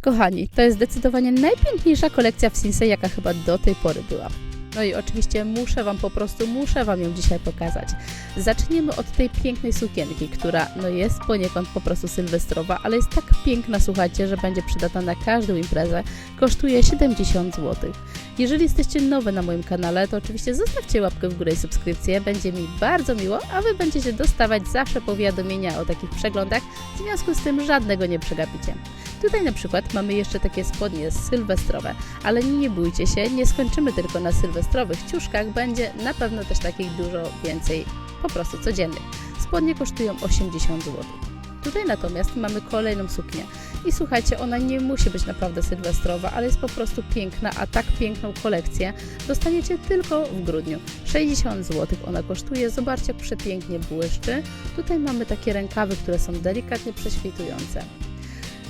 kochani, to jest zdecydowanie najpiękniejsza kolekcja w Sinsei, jaka chyba do tej pory była. No i oczywiście muszę Wam po prostu, muszę Wam ją dzisiaj pokazać. Zaczniemy od tej pięknej sukienki, która no jest poniekąd po prostu sylwestrowa, ale jest tak piękna, słuchajcie, że będzie przydatna na każdą imprezę. Kosztuje 70 zł. Jeżeli jesteście nowe na moim kanale, to oczywiście zostawcie łapkę w górę i subskrypcję, będzie mi bardzo miło, a Wy będziecie dostawać zawsze powiadomienia o takich przeglądach, w związku z tym żadnego nie przegapicie. Tutaj na przykład mamy jeszcze takie spodnie sylwestrowe, ale nie bójcie się, nie skończymy tylko na sylwestrowych ciuszkach, będzie na pewno też takich dużo więcej po prostu codziennych. Spodnie kosztują 80 zł. Tutaj natomiast mamy kolejną suknię. I słuchajcie, ona nie musi być naprawdę sylwestrowa, ale jest po prostu piękna, a tak piękną kolekcję dostaniecie tylko w grudniu. 60 zł ona kosztuje, zobaczcie jak przepięknie błyszczy. Tutaj mamy takie rękawy, które są delikatnie prześwitujące.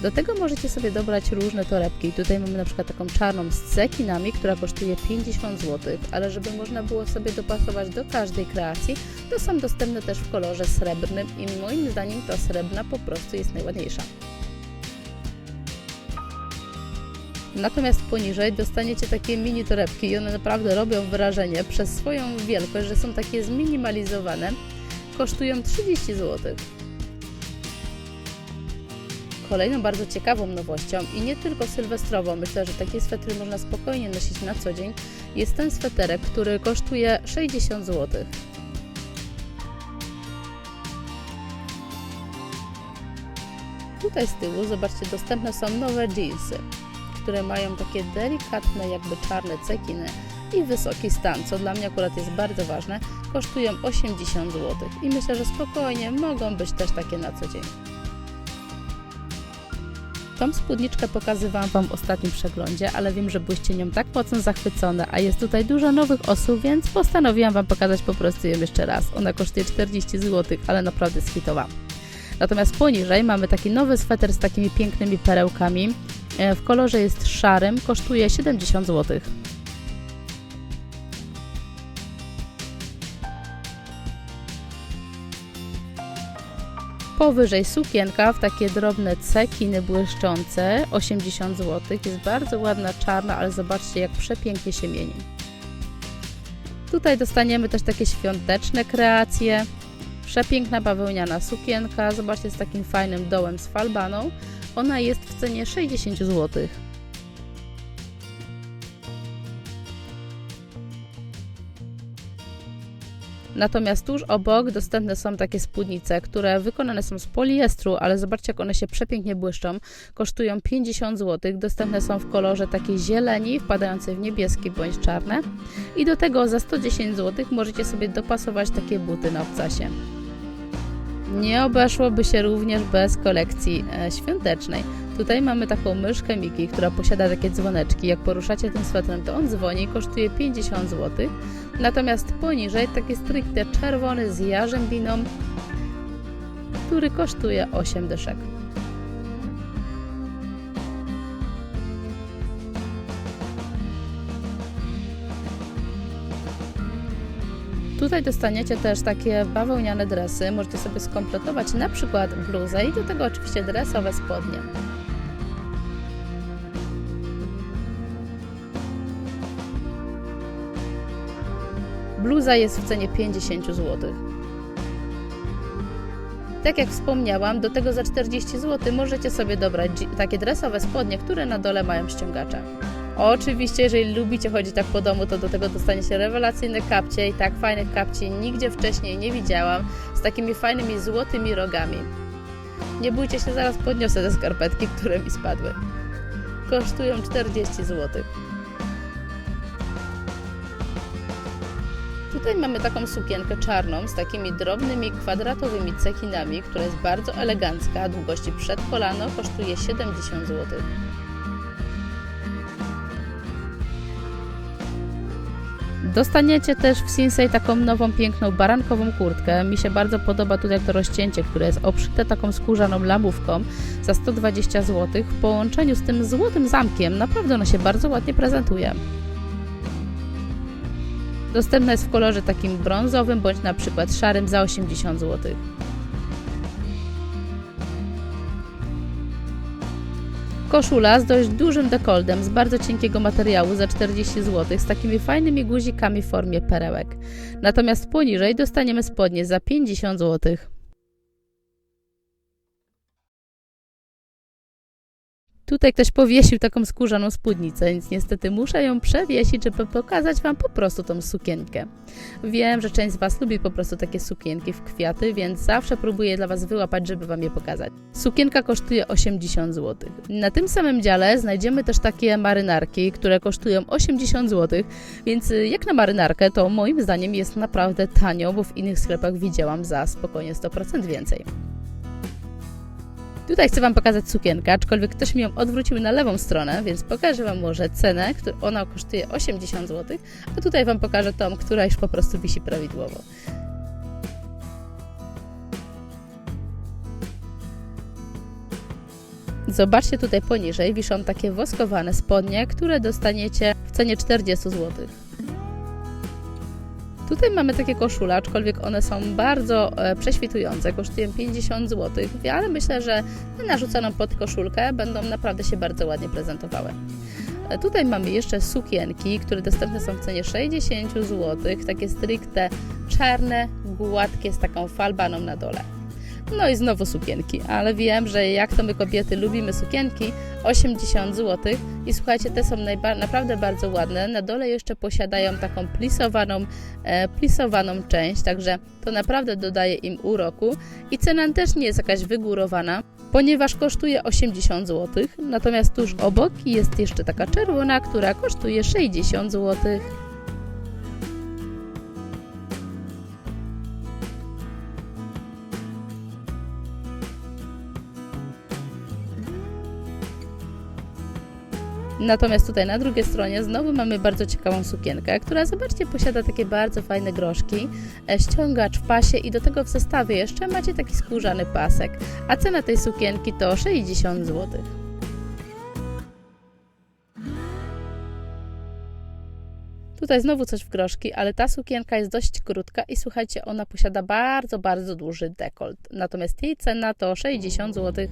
Do tego możecie sobie dobrać różne torebki. Tutaj mamy na przykład taką czarną z cekinami, która kosztuje 50 zł, ale żeby można było sobie dopasować do każdej kreacji, to są dostępne też w kolorze srebrnym i moim zdaniem ta srebrna po prostu jest najładniejsza. Natomiast poniżej dostaniecie takie mini torebki i one naprawdę robią wrażenie przez swoją wielkość, że są takie zminimalizowane. Kosztują 30 zł. Kolejną bardzo ciekawą nowością i nie tylko sylwestrową, myślę, że takie swetry można spokojnie nosić na co dzień, jest ten sweterek, który kosztuje 60 zł. Tutaj z tyłu, zobaczcie, dostępne są nowe jeansy, które mają takie delikatne, jakby czarne cekiny i wysoki stan, co dla mnie akurat jest bardzo ważne, kosztują 80 zł i myślę, że spokojnie mogą być też takie na co dzień. Tą spódniczkę pokazywałam Wam w ostatnim przeglądzie, ale wiem, że byłyście nią tak mocno zachwycone, a jest tutaj dużo nowych osób, więc postanowiłam Wam pokazać po prostu ją jeszcze raz. Ona kosztuje 40 zł, ale naprawdę jest. Natomiast poniżej mamy taki nowy sweter z takimi pięknymi perełkami. E, W kolorze jest szarym, kosztuje 70 zł. Powyżej sukienka w takie drobne cekiny błyszczące, 80 zł. Jest bardzo ładna, czarna, ale zobaczcie jak przepięknie się mieni. Tutaj dostaniemy też takie świąteczne kreacje. Przepiękna bawełniana sukienka, zobaczcie z takim fajnym dołem z falbaną. Ona jest w cenie 60 zł. Natomiast tuż obok dostępne są takie spódnice, które wykonane są z poliestru, ale zobaczcie jak one się przepięknie błyszczą. Kosztują 50 zł. Dostępne są w kolorze takiej zieleni, wpadającej w niebieski bądź czarne. I do tego za 110 zł możecie sobie dopasować takie buty na obcasie. Nie obeszłoby się również bez kolekcji e, świątecznej. Tutaj mamy taką myszkę Miki, która posiada takie dzwoneczki. Jak poruszacie tym swetrem, to on dzwoni, kosztuje 50 zł. Natomiast poniżej taki stricte czerwony z jarzębiną, który kosztuje 8 dyszek. Tutaj dostaniecie też takie bawełniane dresy. Możecie sobie skompletować na przykład bluzę i do tego oczywiście dresowe spodnie. Bluza jest w cenie 50 zł. Tak jak wspomniałam, do tego za 40 zł możecie sobie dobrać takie dresowe spodnie, które na dole mają ściągacze. Oczywiście, jeżeli lubicie chodzić tak po domu, to do tego dostaniecie rewelacyjne kapcie i tak fajnych kapci nigdzie wcześniej nie widziałam, z takimi fajnymi złotymi rogami. Nie bójcie się, zaraz podniosę te skarpetki, które mi spadły. Kosztują 40 zł. Tutaj mamy taką sukienkę czarną z takimi drobnymi kwadratowymi cekinami, która jest bardzo elegancka, długości przed kolano, kosztuje 70 zł. Dostaniecie też w Sinsei taką nową, piękną barankową kurtkę. Mi się bardzo podoba tutaj to rozcięcie, które jest obszyte taką skórzaną lamówką za 120 zł. W połączeniu z tym złotym zamkiem naprawdę ona się bardzo ładnie prezentuje. Dostępna jest w kolorze takim brązowym bądź na przykład szarym za 80 zł. Koszula z dość dużym dekoltem, z bardzo cienkiego materiału za 40 zł, z takimi fajnymi guzikami w formie perełek. Natomiast poniżej dostaniemy spodnie za 50 zł. Tutaj ktoś powiesił taką skórzaną spódnicę, więc niestety muszę ją przewiesić, żeby pokazać Wam po prostu tą sukienkę. Wiem, że część z Was lubi po prostu takie sukienki w kwiaty, więc zawsze próbuję dla Was wyłapać, żeby Wam je pokazać. Sukienka kosztuje 80 zł. Na tym samym dziale znajdziemy też takie marynarki, które kosztują 80 zł, więc jak na marynarkę to moim zdaniem jest naprawdę tanio, bo w innych sklepach widziałam za spokojnie 100% więcej. Tutaj chcę Wam pokazać sukienkę, aczkolwiek ktoś mi ją odwrócił na lewą stronę, więc pokażę Wam może cenę, która ona kosztuje 80 zł, a tutaj Wam pokażę tą, która już po prostu wisi prawidłowo. Zobaczcie tutaj poniżej, wiszą takie woskowane spodnie, które dostaniecie w cenie 40 zł. Tutaj mamy takie koszule, aczkolwiek one są bardzo e, prześwitujące, kosztują 50 zł, ale myślę, że narzuconą pod koszulkę będą naprawdę się bardzo ładnie prezentowały. E, Tutaj mamy jeszcze sukienki, które dostępne są w cenie 60 zł, takie stricte czarne, gładkie z taką falbaną na dole. No i znowu sukienki, ale wiem, że jak to my kobiety lubimy sukienki, 80 zł i słuchajcie, te są naprawdę bardzo ładne. Na dole jeszcze posiadają taką plisowaną, e, plisowaną część, także to naprawdę dodaje im uroku i cena też nie jest jakaś wygórowana, ponieważ kosztuje 80 zł, natomiast tuż obok jest jeszcze taka czerwona, która kosztuje 60 zł. Natomiast tutaj na drugiej stronie znowu mamy bardzo ciekawą sukienkę, która zobaczcie posiada takie bardzo fajne groszki, e, ściągacz w pasie i do tego w zestawie jeszcze macie taki skórzany pasek, a cena tej sukienki to 60 zł. Tutaj znowu coś w groszki, ale ta sukienka jest dość krótka i słuchajcie, ona posiada bardzo, bardzo duży dekolt. Natomiast jej cena to 60 zł.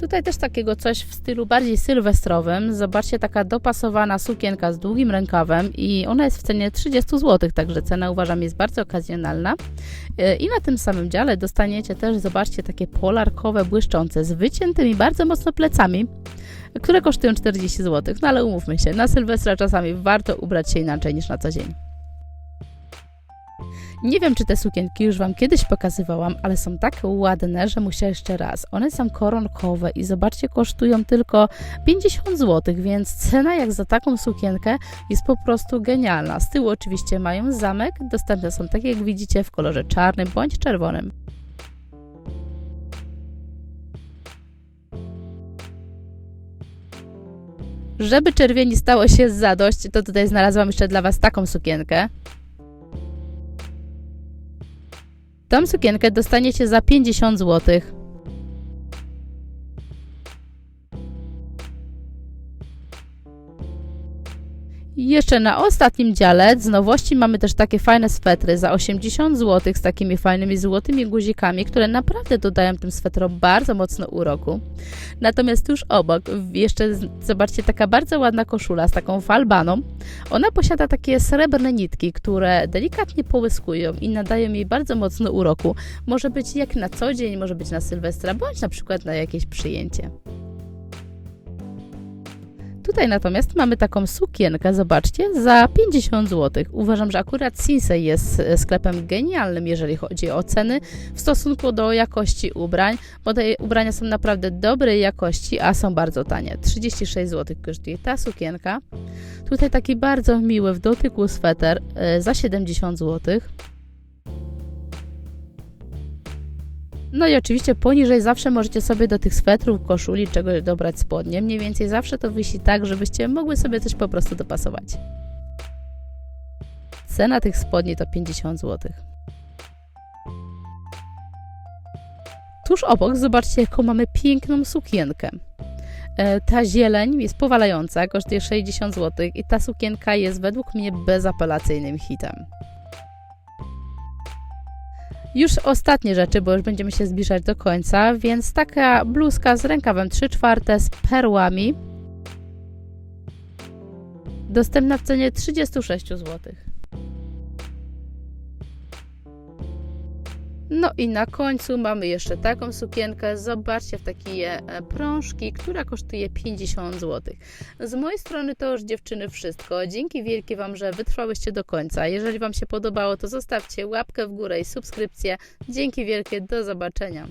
Tutaj też takiego coś w stylu bardziej sylwestrowym. Zobaczcie, taka dopasowana sukienka z długim rękawem i ona jest w cenie 30 zł, także cena uważam jest bardzo okazjonalna. E, I na tym samym dziale dostaniecie też, zobaczcie, takie polarkowe, błyszczące, z wyciętymi bardzo mocno plecami, które kosztują 40 zł. No ale umówmy się, na Sylwestra czasami warto ubrać się inaczej niż na co dzień. Nie wiem, czy te sukienki już Wam kiedyś pokazywałam, ale są tak ładne, że muszę jeszcze raz. One są koronkowe i zobaczcie, kosztują tylko 50 zł, więc cena jak za taką sukienkę jest po prostu genialna. Z tyłu oczywiście mają zamek, dostępne są takie jak widzicie w kolorze czarnym bądź czerwonym. Żeby czerwieni stało się zadość, to tutaj znalazłam jeszcze dla Was taką sukienkę. Tą sukienkę dostaniecie za 50 zł. Jeszcze na ostatnim dziale z nowości mamy też takie fajne swetry za 80 zł z takimi fajnymi złotymi guzikami, które naprawdę dodają tym swetrom bardzo mocno uroku. Natomiast tuż obok jeszcze zobaczcie taka bardzo ładna koszula z taką falbaną. Ona posiada takie srebrne nitki, które delikatnie połyskują i nadają jej bardzo mocno uroku. Może być jak na co dzień, może być na Sylwestra, bądź na przykład na jakieś przyjęcie. Tutaj natomiast mamy taką sukienkę, zobaczcie, za 50 zł. Uważam, że akurat Sinsei jest e, sklepem genialnym, jeżeli chodzi o ceny w stosunku do jakości ubrań, bo te ubrania są naprawdę dobrej jakości, a są bardzo tanie. 36 zł kosztuje ta sukienka. Tutaj taki bardzo miły w dotyku sweter e, za 70 zł. No i oczywiście poniżej zawsze możecie sobie do tych swetrów, koszuli, czegoś dobrać spodnie. Mniej więcej zawsze to wisi tak, żebyście mogły sobie coś po prostu dopasować. Cena tych spodni to 50 zł. Tuż obok zobaczcie, jaką mamy piękną sukienkę. E, Ta zieleń jest powalająca, kosztuje 60 zł i ta sukienka jest według mnie bezapelacyjnym hitem. Już ostatnie rzeczy, bo już będziemy się zbliżać do końca, więc taka bluzka z rękawem 3 czwarte z perłami. Dostępna w cenie 36 zł. No i na końcu mamy jeszcze taką sukienkę. Zobaczcie w takie e, prążki, która kosztuje 50 zł. Z mojej strony to już dziewczyny wszystko. Dzięki wielkie Wam, że wytrwałyście do końca. Jeżeli Wam się podobało, to zostawcie łapkę w górę i subskrypcję. Dzięki wielkie, do zobaczenia.